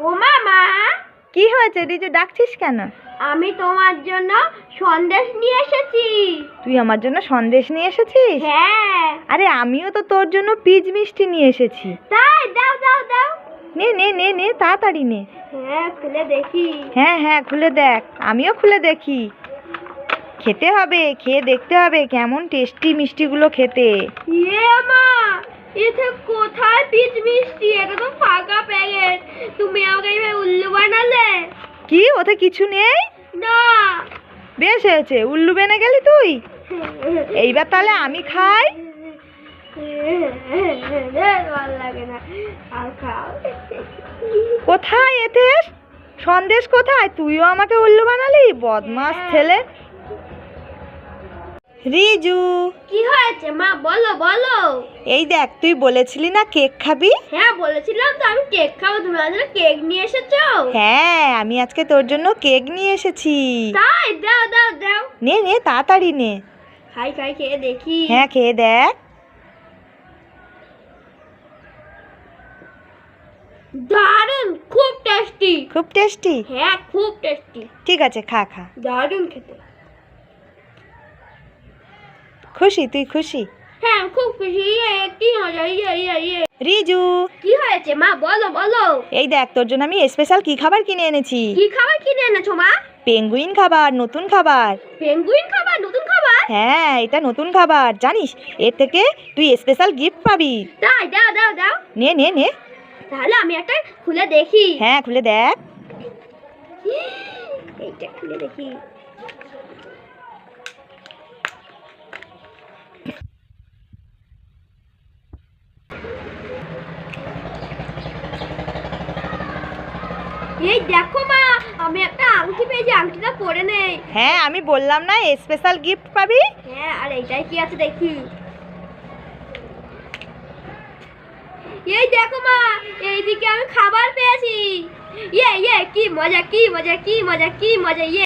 ও মা কি হয়েছে? রিজু ডাকছিস কেন? আমি তোমার জন্য সন্দেশ নিয়ে এসেছি। তুই আমার জন্য সন্দেশ নিয়ে এসেছিস? হ্যাঁ। আরে আমিও তো তোর জন্য পিজ মিষ্টি নিয়ে এসেছি। তাই? দাও দাও দাও। নে নে নে নে তাড়াতাড়ি নে। হ্যাঁ খুলে দেখি। হ্যাঁ হ্যাঁ খুলে দেখ। আমিও খুলে দেখি। খেতে হবে খেয়ে দেখতে হবে কেমন টেস্টি মিষ্টিগুলো খেতে। ইয়ে মা এতে কোথায় পিচ মিষ্টি? এটা তো ফাঁকা প্যাকেট তুমি আমাকে এইভাবে উল্লু বানালে কি ওতে কিছু নেই? না। বেশ হয়েছে উল্লু বেনে গেলি তুই? এইবার তাহলে আমি খাই। কোথায় এতে সন্দেশ কোথায়? তুইও আমাকে উল্লু বানালি? বদমাস ছেলে। রিজু। কি হয়েছে মা? বলো বলো। এই দেখ তুই বলেছিলি না কেক খাবি? হ্যাঁ বলেছিলাম তো আমি কেক খাব। তুমি জন্য কেক নিয়ে এসেছ? হ্যাঁ আমি আজকে তোর জন্য কেক নিয়ে এসেছি। তাই? দাও দাও দাও। নে নে তাড়াতাড়ি নে। খাই খাই খেয়ে দেখি। হ্যাঁ খেয়ে দেখ। দারুণ খুব টেস্টি খুব টেস্টি হ্যাঁ খুব টেস্টি ঠিক আছে খা খা। দারুণ খেতে। খুশি তুই খুশি? হ্যাঁ খুব খুশি। কি মজা ইয়ে ইয়ে ইয়ে রিজু! কি হয়েছে মা? বলো বলো। এই দেখ তোর জন্য আমি স্পেশাল কি খাবার কিনে এনেছি? কি খাবার কিনে এনেছো মা? পেঙ্গুইন খাবার নতুন খাবার। পেঙ্গুইন খাবার নতুন খাবার? হ্যাঁ এটা নতুন খাবার জানিস? এর থেকে তুই স্পেশাল গিফট পাবি। তাই দাও দাও দাও। নে নে নে। তাহলে আমি একটা খুলে দেখি। হ্যাঁ খুলে দেখ। এইটা খুলে দেখি। এই দেখো মা আমি একটা আংটি পেয়েছি আংটিটা পরে নেই। হ্যাঁ আমি বললাম না স্পেশাল গিফট পাবি? হ্যাঁ আর এইটাই কি আছে দেখি। এই দেখো মা এইদিকে আমি খাবার পেয়েছি। ইয়ে ইয়ে কি মজা কি মজা কি মজা কি মজা ইয়ে।